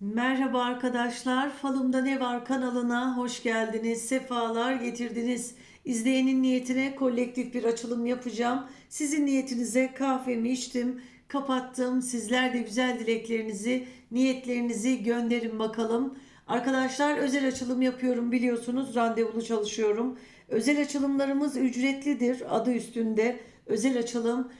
Merhaba arkadaşlar, Falımda Ne Var kanalına hoş geldiniz, sefalar getirdiniz. İzleyenin niyetine kolektif bir açılım yapacağım. Sizin niyetinize kahvemi içtim, kapattım. Sizler de güzel dileklerinizi, niyetlerinizi gönderin bakalım. Arkadaşlar özel açılım yapıyorum biliyorsunuz, randevulu çalışıyorum. Özel açılımlarımız ücretlidir, adı üstünde. Özel açılım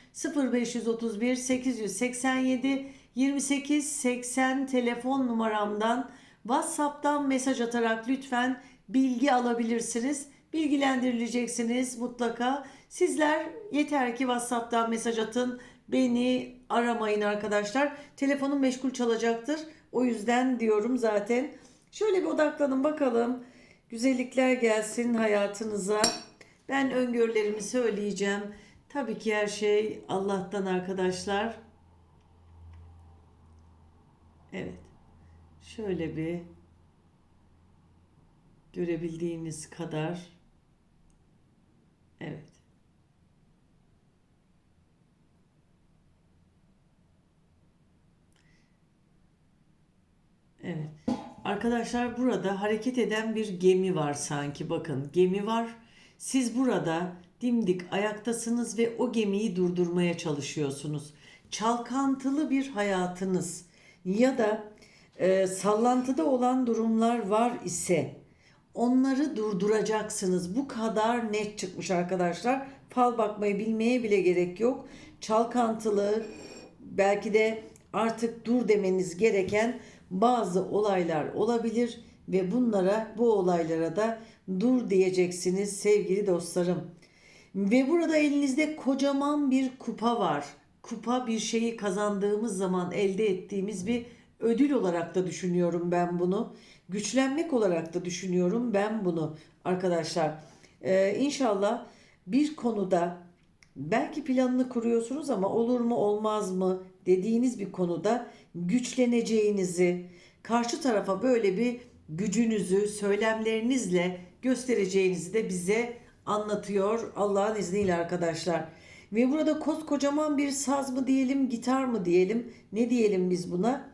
0531 887 28 80 telefon numaramdan WhatsApp'tan mesaj atarak lütfen bilgi alabilirsiniz. Bilgilendirileceksiniz mutlaka. Sizler yeter ki WhatsApp'tan mesaj atın. Beni aramayın arkadaşlar. Telefonum meşgul çalacaktır. O yüzden diyorum zaten. Şöyle bir odaklanın bakalım. Güzellikler gelsin hayatınıza. Ben öngörülerimi söyleyeceğim. Tabii ki her şey Allah'tan arkadaşlar. Evet. Şöyle bir görebildiğiniz kadar. Evet. Evet. Arkadaşlar burada hareket eden bir gemi var sanki. Bakın gemi var. Siz burada dimdik ayaktasınız ve o gemiyi durdurmaya çalışıyorsunuz. Çalkantılı bir hayatınız ya da e, sallantıda olan durumlar var ise onları durduracaksınız. Bu kadar net çıkmış arkadaşlar. Fal bakmayı bilmeye bile gerek yok. Çalkantılı belki de artık dur demeniz gereken bazı olaylar olabilir ve bunlara bu olaylara da dur diyeceksiniz sevgili dostlarım. Ve burada elinizde kocaman bir kupa var. Kupa bir şeyi kazandığımız zaman elde ettiğimiz bir ödül olarak da düşünüyorum ben bunu. Güçlenmek olarak da düşünüyorum ben bunu arkadaşlar. Ee, inşallah bir konuda belki planını kuruyorsunuz ama olur mu olmaz mı dediğiniz bir konuda güçleneceğinizi, karşı tarafa böyle bir gücünüzü söylemlerinizle göstereceğinizi de bize anlatıyor Allah'ın izniyle arkadaşlar. Ve burada koskocaman bir saz mı diyelim, gitar mı diyelim, ne diyelim biz buna?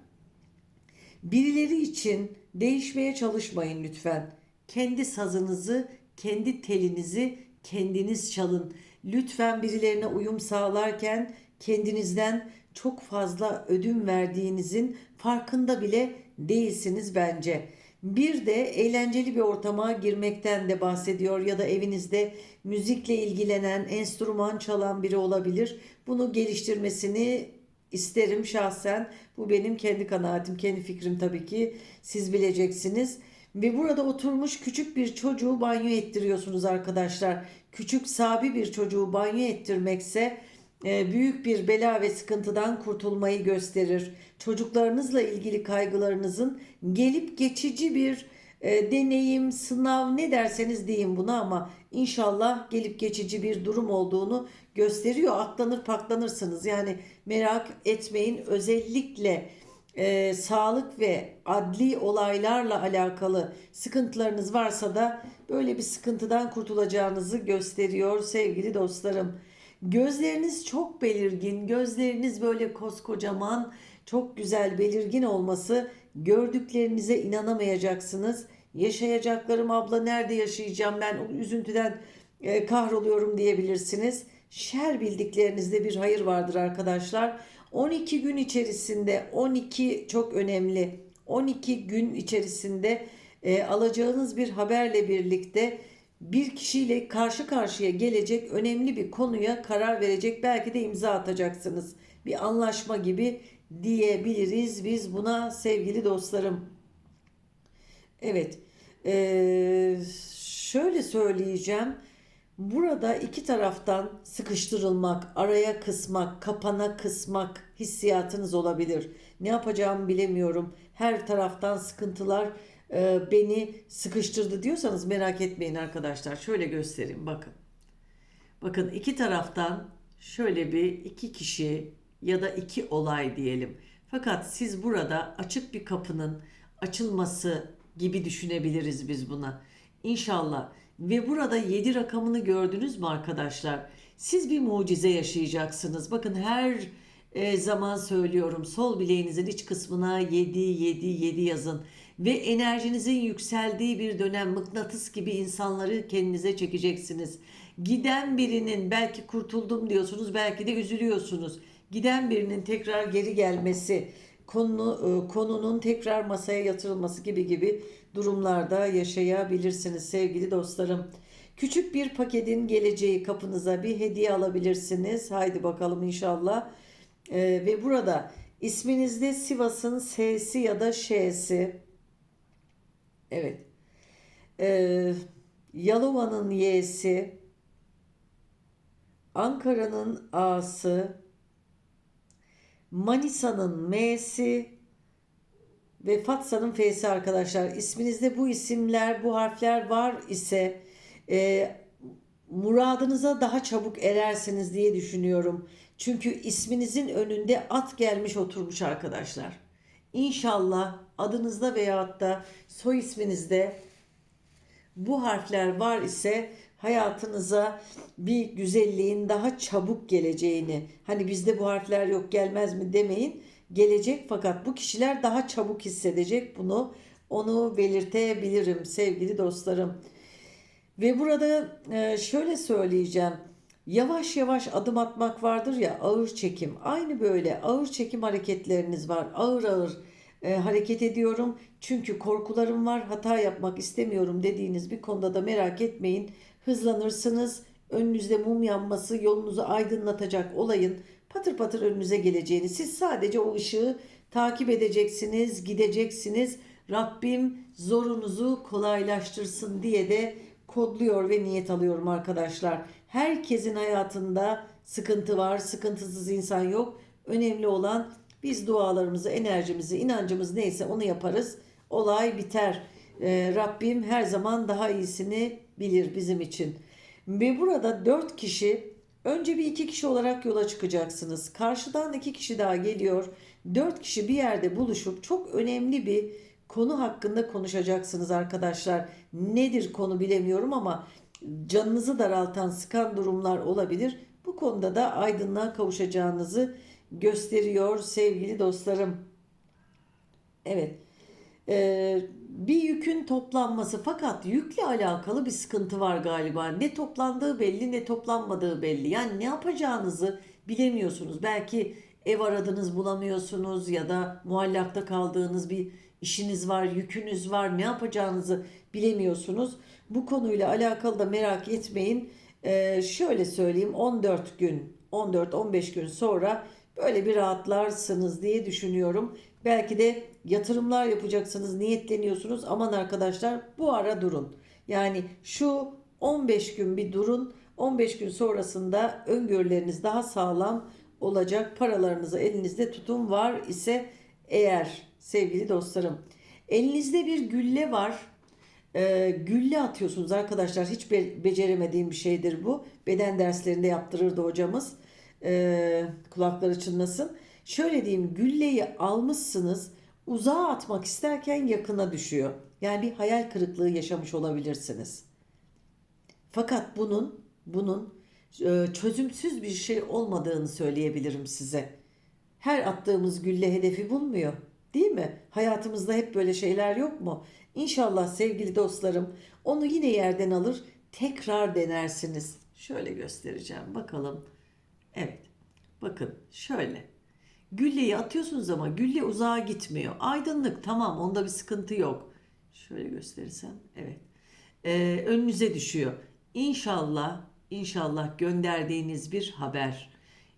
Birileri için değişmeye çalışmayın lütfen. Kendi sazınızı, kendi telinizi kendiniz çalın. Lütfen birilerine uyum sağlarken kendinizden çok fazla ödün verdiğinizin farkında bile değilsiniz bence. Bir de eğlenceli bir ortama girmekten de bahsediyor ya da evinizde müzikle ilgilenen, enstrüman çalan biri olabilir. Bunu geliştirmesini isterim şahsen. Bu benim kendi kanaatim, kendi fikrim tabii ki. Siz bileceksiniz. Ve burada oturmuş küçük bir çocuğu banyo ettiriyorsunuz arkadaşlar. Küçük sabi bir çocuğu banyo ettirmekse büyük bir bela ve sıkıntıdan kurtulmayı gösterir. Çocuklarınızla ilgili kaygılarınızın gelip geçici bir e, deneyim, sınav ne derseniz deyin buna ama inşallah gelip geçici bir durum olduğunu gösteriyor. Aklanır paklanırsınız. Yani merak etmeyin. Özellikle e, sağlık ve adli olaylarla alakalı sıkıntılarınız varsa da böyle bir sıkıntıdan kurtulacağınızı gösteriyor sevgili dostlarım. Gözleriniz çok belirgin, gözleriniz böyle koskocaman, çok güzel belirgin olması gördüklerinize inanamayacaksınız. Yaşayacaklarım abla nerede yaşayacağım ben üzüntüden e, kahroluyorum diyebilirsiniz. Şer bildiklerinizde bir hayır vardır arkadaşlar. 12 gün içerisinde 12 çok önemli. 12 gün içerisinde e, alacağınız bir haberle birlikte bir kişiyle karşı karşıya gelecek önemli bir konuya karar verecek belki de imza atacaksınız. Bir anlaşma gibi diyebiliriz biz buna sevgili dostlarım. Evet. Ee, şöyle söyleyeceğim. Burada iki taraftan sıkıştırılmak, araya kısmak, kapana kısmak hissiyatınız olabilir. Ne yapacağımı bilemiyorum. Her taraftan sıkıntılar beni sıkıştırdı diyorsanız merak etmeyin arkadaşlar. Şöyle göstereyim bakın. Bakın iki taraftan şöyle bir iki kişi ya da iki olay diyelim. Fakat siz burada açık bir kapının açılması gibi düşünebiliriz biz buna. İnşallah. Ve burada 7 rakamını gördünüz mü arkadaşlar? Siz bir mucize yaşayacaksınız. Bakın her e, zaman söylüyorum. Sol bileğinizin iç kısmına 7 7 7 yazın ve enerjinizin yükseldiği bir dönem mıknatıs gibi insanları kendinize çekeceksiniz. Giden birinin belki kurtuldum diyorsunuz, belki de üzülüyorsunuz. Giden birinin tekrar geri gelmesi, konu, e, konunun tekrar masaya yatırılması gibi gibi durumlarda yaşayabilirsiniz sevgili dostlarım. Küçük bir paketin geleceği kapınıza bir hediye alabilirsiniz. Haydi bakalım inşallah. Ee, ve burada isminizde Sivas'ın S'si ya da Ş'si. Evet. Ee, Yalova'nın Y'si. Ankara'nın A'sı. Manisa'nın M'si ve Fatsa'nın F'si arkadaşlar. İsminizde bu isimler, bu harfler var ise e, muradınıza daha çabuk erersiniz diye düşünüyorum. Çünkü isminizin önünde at gelmiş oturmuş arkadaşlar. İnşallah adınızda veyahut da soy isminizde bu harfler var ise hayatınıza bir güzelliğin daha çabuk geleceğini hani bizde bu harfler yok gelmez mi demeyin gelecek fakat bu kişiler daha çabuk hissedecek bunu onu belirtebilirim sevgili dostlarım. Ve burada e, şöyle söyleyeceğim. Yavaş yavaş adım atmak vardır ya ağır çekim. Aynı böyle ağır çekim hareketleriniz var. Ağır ağır e, hareket ediyorum. Çünkü korkularım var. Hata yapmak istemiyorum dediğiniz bir konuda da merak etmeyin. Hızlanırsınız. Önünüzde mum yanması yolunuzu aydınlatacak olayın patır patır önünüze geleceğini. Siz sadece o ışığı takip edeceksiniz, gideceksiniz. Rabbim zorunuzu kolaylaştırsın diye de kodluyor ve niyet alıyorum arkadaşlar. Herkesin hayatında sıkıntı var, sıkıntısız insan yok. Önemli olan biz dualarımızı, enerjimizi, inancımız neyse onu yaparız. Olay biter. Ee, Rabbim her zaman daha iyisini bilir bizim için. Ve burada dört kişi önce bir iki kişi olarak yola çıkacaksınız. Karşıdan iki kişi daha geliyor. Dört kişi bir yerde buluşup çok önemli bir konu hakkında konuşacaksınız arkadaşlar. Nedir konu bilemiyorum ama canınızı daraltan, sıkan durumlar olabilir. Bu konuda da aydınlığa kavuşacağınızı gösteriyor sevgili dostlarım. Evet. Ee, bir yükün toplanması fakat yükle alakalı bir sıkıntı var galiba. Ne toplandığı belli ne toplanmadığı belli. Yani ne yapacağınızı bilemiyorsunuz. Belki ev aradınız bulamıyorsunuz ya da muallakta kaldığınız bir işiniz var, yükünüz var. Ne yapacağınızı bilemiyorsunuz. Bu konuyla alakalı da merak etmeyin. Ee, şöyle söyleyeyim 14 gün 14-15 gün sonra böyle bir rahatlarsınız diye düşünüyorum. Belki de yatırımlar yapacaksınız, niyetleniyorsunuz. Aman arkadaşlar bu ara durun. Yani şu 15 gün bir durun. 15 gün sonrasında öngörüleriniz daha sağlam olacak. Paralarınızı elinizde tutun var ise eğer sevgili dostlarım. Elinizde bir gülle var. Ee, gülle atıyorsunuz arkadaşlar. Hiç be- beceremediğim bir şeydir bu. Beden derslerinde yaptırırdı hocamız. Ee, kulakları çınlasın. Şöyle diyeyim gülleyi almışsınız. Uzağa atmak isterken yakına düşüyor. Yani bir hayal kırıklığı yaşamış olabilirsiniz. Fakat bunun bunun çözümsüz bir şey olmadığını söyleyebilirim size. Her attığımız gülle hedefi bulmuyor. Değil mi? Hayatımızda hep böyle şeyler yok mu? İnşallah sevgili dostlarım onu yine yerden alır tekrar denersiniz. Şöyle göstereceğim bakalım. Evet. Bakın şöyle. Gülleyi atıyorsunuz ama gülle uzağa gitmiyor. Aydınlık tamam onda bir sıkıntı yok. Şöyle gösterirsem evet. Ee, önünüze düşüyor. İnşallah inşallah gönderdiğiniz bir haber,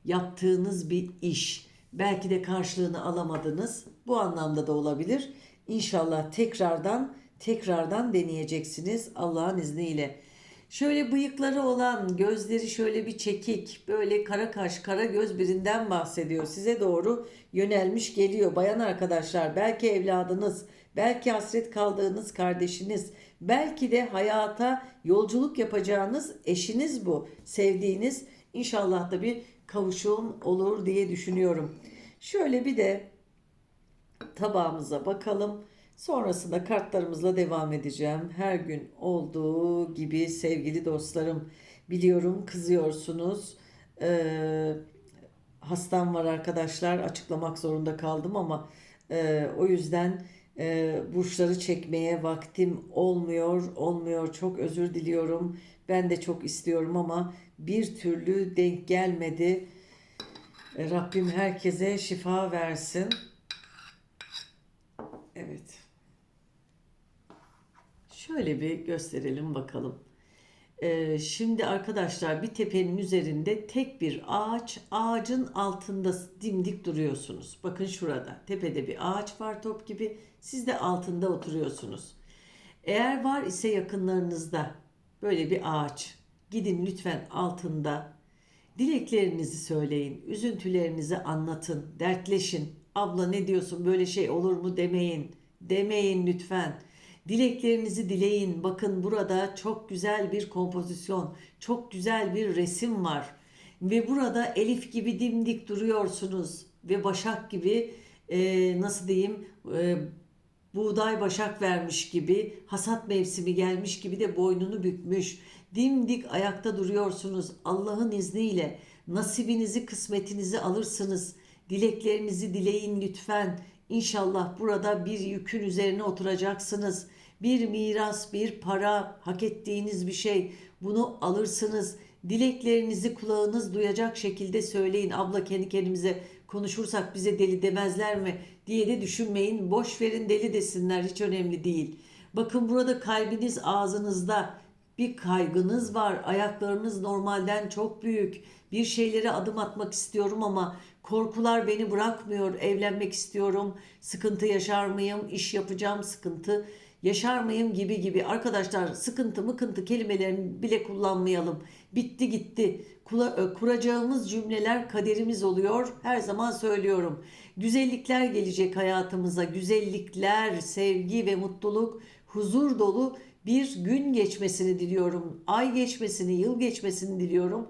yaptığınız bir iş, belki de karşılığını alamadınız. Bu anlamda da olabilir. İnşallah tekrardan tekrardan deneyeceksiniz Allah'ın izniyle. Şöyle bıyıkları olan, gözleri şöyle bir çekik, böyle kara kaş, kara göz birinden bahsediyor. Size doğru yönelmiş geliyor. Bayan arkadaşlar, belki evladınız, belki hasret kaldığınız kardeşiniz, belki de hayata yolculuk yapacağınız eşiniz bu. Sevdiğiniz inşallah da bir kavuşum olur diye düşünüyorum. Şöyle bir de tabağımıza bakalım. Sonrasında kartlarımızla devam edeceğim. Her gün olduğu gibi sevgili dostlarım biliyorum kızıyorsunuz. Ee, hastam var arkadaşlar. Açıklamak zorunda kaldım ama e, o yüzden e, burçları çekmeye vaktim olmuyor, olmuyor. Çok özür diliyorum. Ben de çok istiyorum ama bir türlü denk gelmedi. E, Rabbim herkese şifa versin. Evet. Şöyle bir gösterelim bakalım. Ee, şimdi arkadaşlar bir tepenin üzerinde tek bir ağaç, ağacın altında dimdik duruyorsunuz. Bakın şurada tepede bir ağaç var top gibi, siz de altında oturuyorsunuz. Eğer var ise yakınlarınızda böyle bir ağaç, gidin lütfen altında dileklerinizi söyleyin, üzüntülerinizi anlatın, dertleşin. Abla ne diyorsun böyle şey olur mu demeyin, demeyin lütfen. Dileklerinizi dileyin. Bakın burada çok güzel bir kompozisyon, çok güzel bir resim var. Ve burada Elif gibi dimdik duruyorsunuz. Ve Başak gibi e, nasıl diyeyim e, buğday başak vermiş gibi hasat mevsimi gelmiş gibi de boynunu bükmüş. Dimdik ayakta duruyorsunuz. Allah'ın izniyle nasibinizi kısmetinizi alırsınız. Dileklerinizi dileyin lütfen. İnşallah burada bir yükün üzerine oturacaksınız. Bir miras, bir para, hak ettiğiniz bir şey. Bunu alırsınız. Dileklerinizi kulağınız duyacak şekilde söyleyin. Abla kendi kendimize konuşursak bize deli demezler mi diye de düşünmeyin. Boş verin deli desinler hiç önemli değil. Bakın burada kalbiniz ağzınızda. Bir kaygınız var. Ayaklarınız normalden çok büyük. Bir şeylere adım atmak istiyorum ama korkular beni bırakmıyor. Evlenmek istiyorum. Sıkıntı yaşar mıyım? İş yapacağım sıkıntı yaşar mıyım gibi gibi. Arkadaşlar sıkıntı mıkıntı kelimelerini bile kullanmayalım. Bitti gitti. Kula- kuracağımız cümleler kaderimiz oluyor. Her zaman söylüyorum. Güzellikler gelecek hayatımıza. Güzellikler, sevgi ve mutluluk, huzur dolu bir gün geçmesini diliyorum. Ay geçmesini, yıl geçmesini diliyorum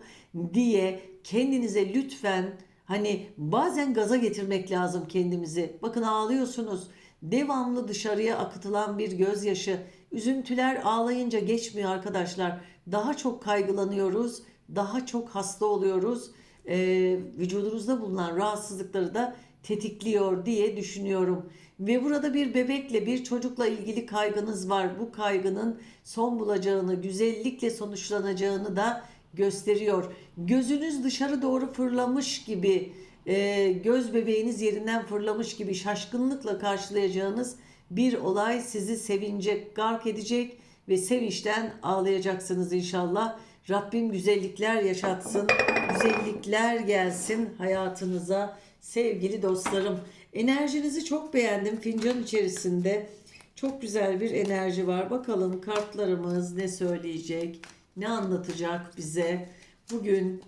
diye kendinize lütfen hani bazen gaza getirmek lazım kendimizi. Bakın ağlıyorsunuz. Devamlı dışarıya akıtılan bir gözyaşı. Üzüntüler ağlayınca geçmiyor arkadaşlar. Daha çok kaygılanıyoruz. Daha çok hasta oluyoruz. Ee, vücudunuzda bulunan rahatsızlıkları da tetikliyor diye düşünüyorum. Ve burada bir bebekle bir çocukla ilgili kaygınız var. Bu kaygının son bulacağını, güzellikle sonuçlanacağını da gösteriyor. Gözünüz dışarı doğru fırlamış gibi, e, göz bebeğiniz yerinden fırlamış gibi şaşkınlıkla karşılayacağınız bir olay sizi sevinecek, gark edecek ve sevinçten ağlayacaksınız inşallah. Rabbim güzellikler yaşatsın, güzellikler gelsin hayatınıza sevgili dostlarım. Enerjinizi çok beğendim fincan içerisinde. Çok güzel bir enerji var. Bakalım kartlarımız ne söyleyecek, ne anlatacak bize. Bugün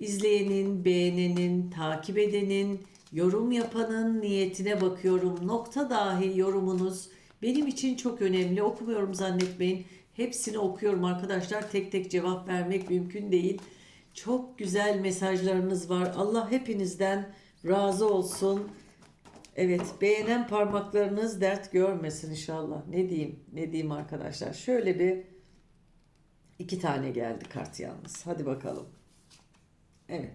izleyenin, beğenenin, takip edenin, yorum yapanın niyetine bakıyorum. Nokta dahi yorumunuz benim için çok önemli. Okumuyorum zannetmeyin. Hepsini okuyorum arkadaşlar. Tek tek cevap vermek mümkün değil. Çok güzel mesajlarınız var. Allah hepinizden razı olsun. Evet, beğenen parmaklarınız dert görmesin inşallah. Ne diyeyim, ne diyeyim arkadaşlar. Şöyle bir iki tane geldi kart yalnız. Hadi bakalım. Evet.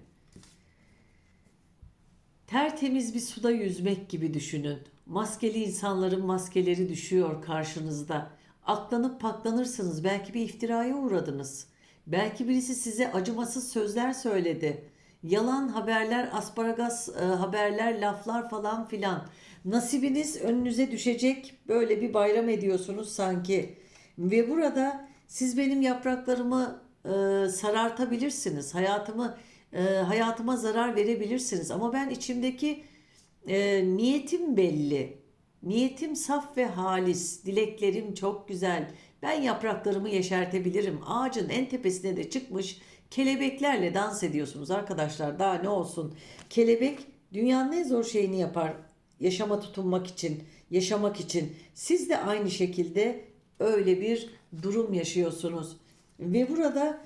Tertemiz bir suda yüzmek gibi düşünün. Maskeli insanların maskeleri düşüyor karşınızda. Aklanıp paklanırsınız. Belki bir iftiraya uğradınız. Belki birisi size acımasız sözler söyledi. Yalan haberler, asparagas e, haberler, laflar falan filan. Nasibiniz önünüze düşecek. Böyle bir bayram ediyorsunuz sanki. Ve burada siz benim yapraklarımı e, sarartabilirsiniz. Hayatımı e, hayatıma zarar verebilirsiniz. Ama ben içimdeki e, niyetim belli. Niyetim saf ve halis. Dileklerim çok güzel. Ben yapraklarımı yeşertebilirim. Ağacın en tepesine de çıkmış kelebeklerle dans ediyorsunuz arkadaşlar. Daha ne olsun? Kelebek dünyanın en zor şeyini yapar. Yaşama tutunmak için, yaşamak için. Siz de aynı şekilde öyle bir durum yaşıyorsunuz. Ve burada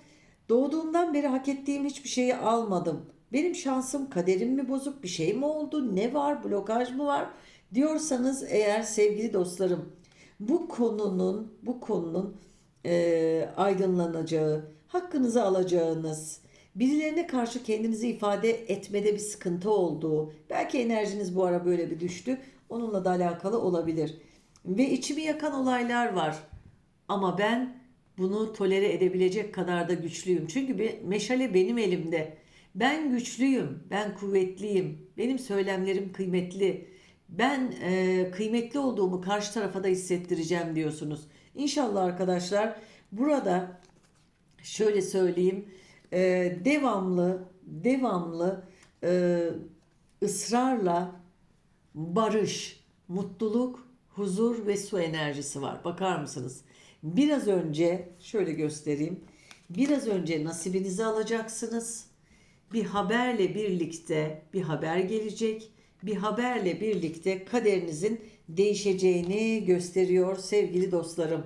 doğduğumdan beri hak ettiğim hiçbir şeyi almadım. Benim şansım, kaderim mi bozuk, bir şey mi oldu, ne var, blokaj mı var diyorsanız eğer sevgili dostlarım bu konunun bu konunun e, aydınlanacağı, hakkınızı alacağınız, Birilerine karşı kendinizi ifade etmede bir sıkıntı olduğu, belki enerjiniz bu ara böyle bir düştü. Onunla da alakalı olabilir. Ve içimi yakan olaylar var. Ama ben bunu tolere edebilecek kadar da güçlüyüm. Çünkü bir meşale benim elimde. Ben güçlüyüm, ben kuvvetliyim. Benim söylemlerim kıymetli. Ben e, kıymetli olduğumu karşı tarafa da hissettireceğim diyorsunuz. İnşallah arkadaşlar burada şöyle söyleyeyim e, devamlı devamlı e, ısrarla barış, mutluluk, huzur ve su enerjisi var. Bakar mısınız? Biraz önce şöyle göstereyim. Biraz önce nasibinizi alacaksınız. Bir haberle birlikte bir haber gelecek. Bir haberle birlikte kaderinizin değişeceğini gösteriyor sevgili dostlarım.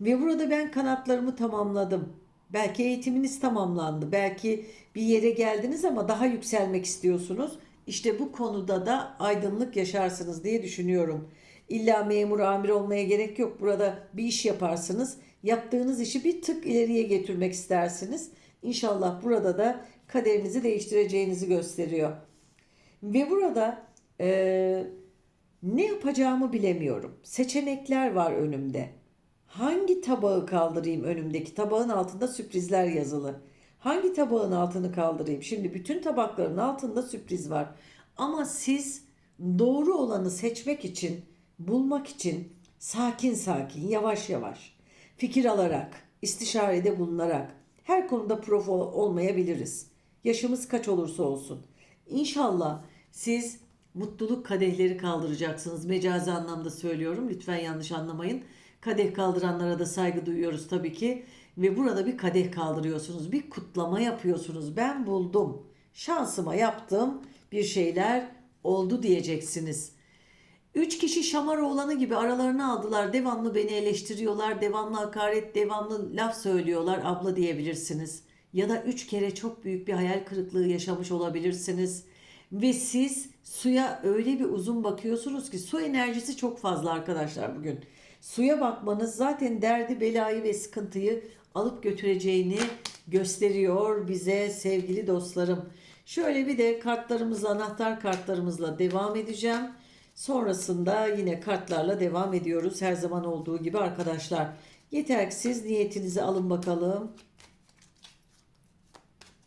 Ve burada ben kanatlarımı tamamladım. Belki eğitiminiz tamamlandı. Belki bir yere geldiniz ama daha yükselmek istiyorsunuz. İşte bu konuda da aydınlık yaşarsınız diye düşünüyorum. İlla memur amir olmaya gerek yok. Burada bir iş yaparsınız. Yaptığınız işi bir tık ileriye getirmek istersiniz. İnşallah burada da kaderinizi değiştireceğinizi gösteriyor. Ve burada eee, ne yapacağımı bilemiyorum. Seçenekler var önümde. Hangi tabağı kaldırayım önümdeki? Tabağın altında sürprizler yazılı. Hangi tabağın altını kaldırayım? Şimdi bütün tabakların altında sürpriz var. Ama siz doğru olanı seçmek için, bulmak için sakin sakin, yavaş yavaş, fikir alarak, istişarede bulunarak her konuda prof ol- olmayabiliriz. Yaşımız kaç olursa olsun. İnşallah siz mutluluk kadehleri kaldıracaksınız. Mecazi anlamda söylüyorum. Lütfen yanlış anlamayın. Kadeh kaldıranlara da saygı duyuyoruz tabii ki. Ve burada bir kadeh kaldırıyorsunuz. Bir kutlama yapıyorsunuz. Ben buldum. Şansıma yaptım. Bir şeyler oldu diyeceksiniz. Üç kişi Şamaroğlan'ı gibi aralarına aldılar. Devamlı beni eleştiriyorlar. Devamlı hakaret, devamlı laf söylüyorlar. Abla diyebilirsiniz. Ya da üç kere çok büyük bir hayal kırıklığı yaşamış olabilirsiniz. Ve siz suya öyle bir uzun bakıyorsunuz ki su enerjisi çok fazla arkadaşlar bugün. Suya bakmanız zaten derdi, belayı ve sıkıntıyı alıp götüreceğini gösteriyor bize sevgili dostlarım. Şöyle bir de kartlarımızla, anahtar kartlarımızla devam edeceğim. Sonrasında yine kartlarla devam ediyoruz her zaman olduğu gibi arkadaşlar. Yeter ki siz niyetinizi alın bakalım.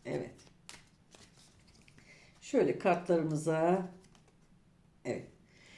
Evet. Şöyle kartlarımıza. Evet.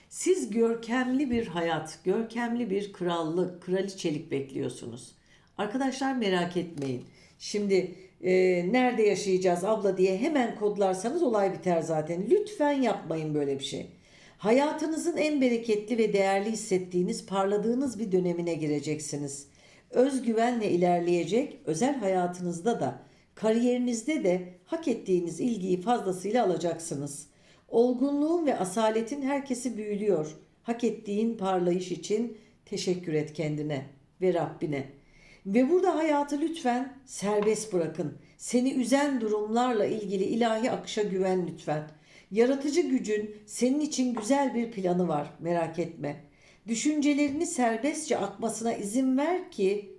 Siz görkemli bir hayat, görkemli bir krallık, kraliçelik bekliyorsunuz. Arkadaşlar merak etmeyin. Şimdi e, nerede yaşayacağız abla diye hemen kodlarsanız olay biter zaten. Lütfen yapmayın böyle bir şey. Hayatınızın en bereketli ve değerli hissettiğiniz, parladığınız bir dönemine gireceksiniz. Özgüvenle ilerleyecek, özel hayatınızda da, kariyerinizde de hak ettiğiniz ilgiyi fazlasıyla alacaksınız. Olgunluğun ve asaletin herkesi büyülüyor. Hak ettiğin parlayış için teşekkür et kendine ve Rabbine. Ve burada hayatı lütfen serbest bırakın. Seni üzen durumlarla ilgili ilahi akışa güven lütfen. Yaratıcı gücün senin için güzel bir planı var, merak etme. Düşüncelerini serbestçe akmasına izin ver ki,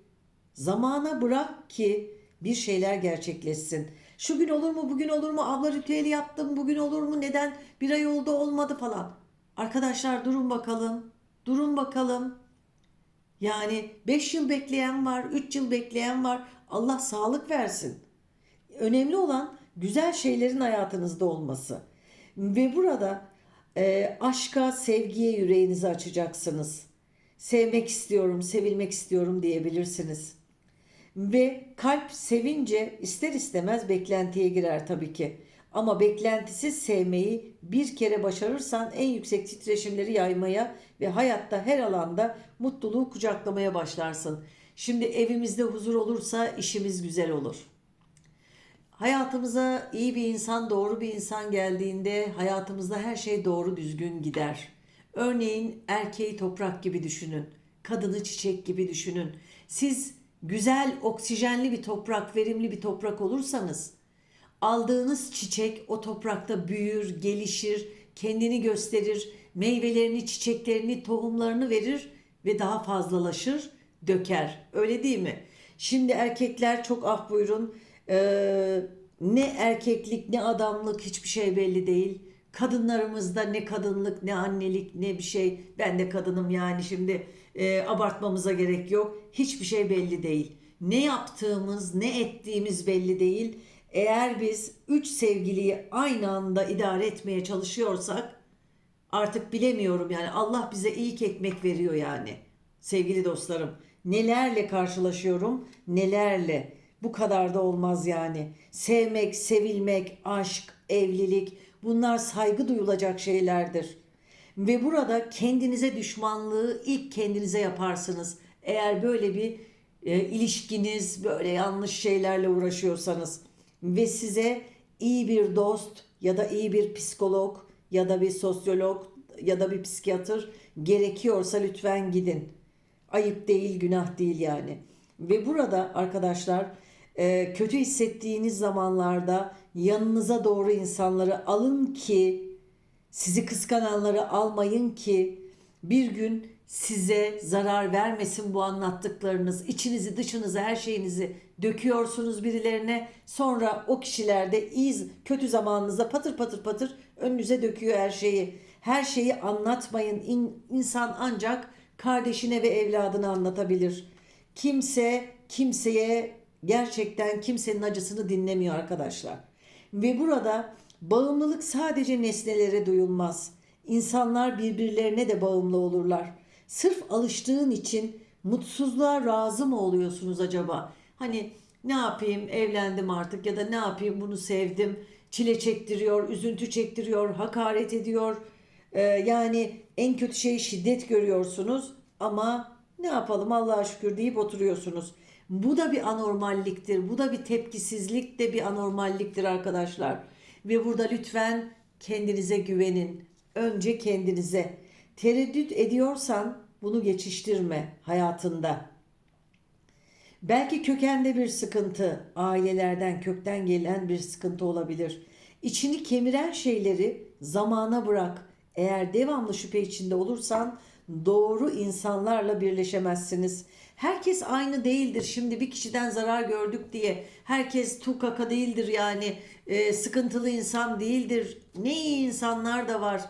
zamana bırak ki bir şeyler gerçekleşsin. Şu gün olur mu, bugün olur mu, abla ritüeli yaptım, bugün olur mu, neden bir ay oldu olmadı falan. Arkadaşlar durun bakalım, durun bakalım. Yani 5 yıl bekleyen var, 3 yıl bekleyen var. Allah sağlık versin. Önemli olan güzel şeylerin hayatınızda olması. Ve burada e, aşka, sevgiye yüreğinizi açacaksınız. Sevmek istiyorum, sevilmek istiyorum diyebilirsiniz. Ve kalp sevince ister istemez beklentiye girer tabii ki. Ama beklentisiz sevmeyi bir kere başarırsan en yüksek titreşimleri yaymaya ve hayatta her alanda mutluluğu kucaklamaya başlarsın. Şimdi evimizde huzur olursa işimiz güzel olur. Hayatımıza iyi bir insan, doğru bir insan geldiğinde hayatımızda her şey doğru düzgün gider. Örneğin erkeği toprak gibi düşünün. Kadını çiçek gibi düşünün. Siz güzel, oksijenli bir toprak, verimli bir toprak olursanız aldığınız çiçek o toprakta büyür, gelişir, kendini gösterir, meyvelerini, çiçeklerini, tohumlarını verir ve daha fazlalaşır, döker. Öyle değil mi? Şimdi erkekler çok ah buyurun eee, ne erkeklik ne adamlık hiçbir şey belli değil. Kadınlarımızda ne kadınlık ne annelik ne bir şey. Ben de kadınım yani şimdi e, abartmamıza gerek yok. Hiçbir şey belli değil. Ne yaptığımız ne ettiğimiz belli değil. Eğer biz üç sevgiliyi aynı anda idare etmeye çalışıyorsak artık bilemiyorum yani Allah bize ilk ekmek veriyor yani. Sevgili dostlarım nelerle karşılaşıyorum nelerle bu kadar da olmaz yani. Sevmek, sevilmek, aşk, evlilik bunlar saygı duyulacak şeylerdir. Ve burada kendinize düşmanlığı ilk kendinize yaparsınız. Eğer böyle bir e, ilişkiniz böyle yanlış şeylerle uğraşıyorsanız ve size iyi bir dost ya da iyi bir psikolog ya da bir sosyolog ya da bir psikiyatr gerekiyorsa lütfen gidin. Ayıp değil, günah değil yani. Ve burada arkadaşlar e, kötü hissettiğiniz zamanlarda yanınıza doğru insanları alın ki sizi kıskananları almayın ki bir gün size zarar vermesin bu anlattıklarınız. İçinizi, dışınızı, her şeyinizi döküyorsunuz birilerine. Sonra o kişiler de iz kötü zamanınızda patır patır patır önünüze döküyor her şeyi. Her şeyi anlatmayın. İn, insan ancak kardeşine ve evladına anlatabilir. Kimse kimseye gerçekten kimsenin acısını dinlemiyor arkadaşlar. Ve burada bağımlılık sadece nesnelere duyulmaz. İnsanlar birbirlerine de bağımlı olurlar. Sırf alıştığın için mutsuzluğa razı mı oluyorsunuz acaba? Hani ne yapayım evlendim artık ya da ne yapayım bunu sevdim. Çile çektiriyor, üzüntü çektiriyor, hakaret ediyor. Ee, yani en kötü şey şiddet görüyorsunuz ama ne yapalım Allah'a şükür deyip oturuyorsunuz. Bu da bir anormalliktir. Bu da bir tepkisizlik de bir anormalliktir arkadaşlar. Ve burada lütfen kendinize güvenin. Önce kendinize. Tereddüt ediyorsan bunu geçiştirme hayatında. Belki kökende bir sıkıntı, ailelerden kökten gelen bir sıkıntı olabilir. İçini kemiren şeyleri zamana bırak. Eğer devamlı şüphe içinde olursan doğru insanlarla birleşemezsiniz. Herkes aynı değildir. Şimdi bir kişiden zarar gördük diye herkes tukaka değildir yani e, sıkıntılı insan değildir. Ne iyi insanlar da var.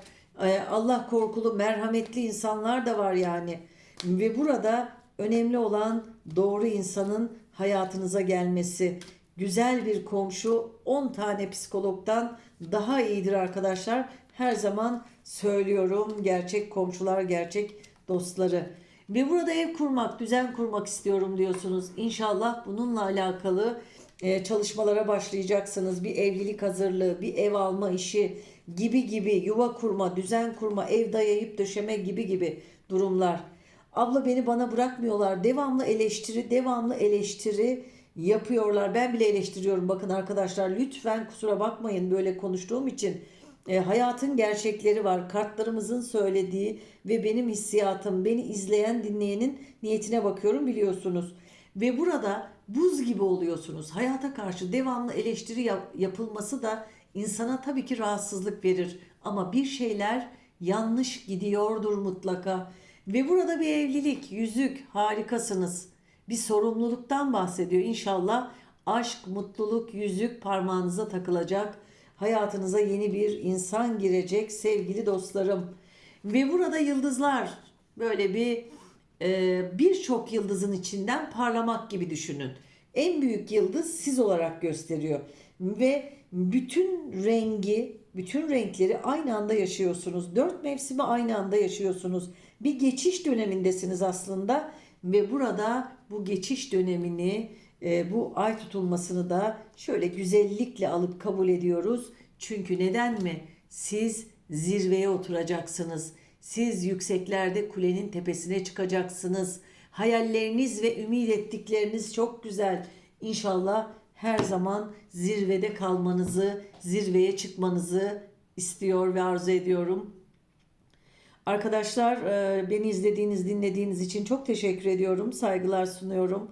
E, Allah korkulu, merhametli insanlar da var yani. Ve burada önemli olan doğru insanın hayatınıza gelmesi. Güzel bir komşu 10 tane psikologdan daha iyidir arkadaşlar. Her zaman söylüyorum gerçek komşular, gerçek dostları. Ve burada ev kurmak, düzen kurmak istiyorum diyorsunuz. İnşallah bununla alakalı e, çalışmalara başlayacaksınız. Bir evlilik hazırlığı, bir ev alma işi gibi gibi yuva kurma, düzen kurma, ev dayayıp döşeme gibi gibi durumlar. Abla beni bana bırakmıyorlar. Devamlı eleştiri, devamlı eleştiri yapıyorlar. Ben bile eleştiriyorum. Bakın arkadaşlar lütfen kusura bakmayın böyle konuştuğum için. E, hayatın gerçekleri var. Kartlarımızın söylediği ve benim hissiyatım, beni izleyen, dinleyenin niyetine bakıyorum biliyorsunuz. Ve burada buz gibi oluyorsunuz. Hayata karşı devamlı eleştiri yap- yapılması da insana tabii ki rahatsızlık verir. Ama bir şeyler yanlış gidiyordur mutlaka. Ve burada bir evlilik, yüzük, harikasınız. Bir sorumluluktan bahsediyor. İnşallah aşk, mutluluk, yüzük parmağınıza takılacak. Hayatınıza yeni bir insan girecek sevgili dostlarım. Ve burada yıldızlar böyle bir e, birçok yıldızın içinden parlamak gibi düşünün. En büyük yıldız siz olarak gösteriyor ve bütün rengi, bütün renkleri aynı anda yaşıyorsunuz. Dört mevsimi aynı anda yaşıyorsunuz. Bir geçiş dönemindesiniz aslında ve burada bu geçiş dönemini, e, bu ay tutulmasını da şöyle güzellikle alıp kabul ediyoruz. Çünkü neden mi? Siz zirveye oturacaksınız. Siz yükseklerde kulenin tepesine çıkacaksınız. Hayalleriniz ve ümit ettikleriniz çok güzel. İnşallah her zaman zirvede kalmanızı, zirveye çıkmanızı istiyor ve arzu ediyorum. Arkadaşlar e, beni izlediğiniz, dinlediğiniz için çok teşekkür ediyorum. Saygılar sunuyorum.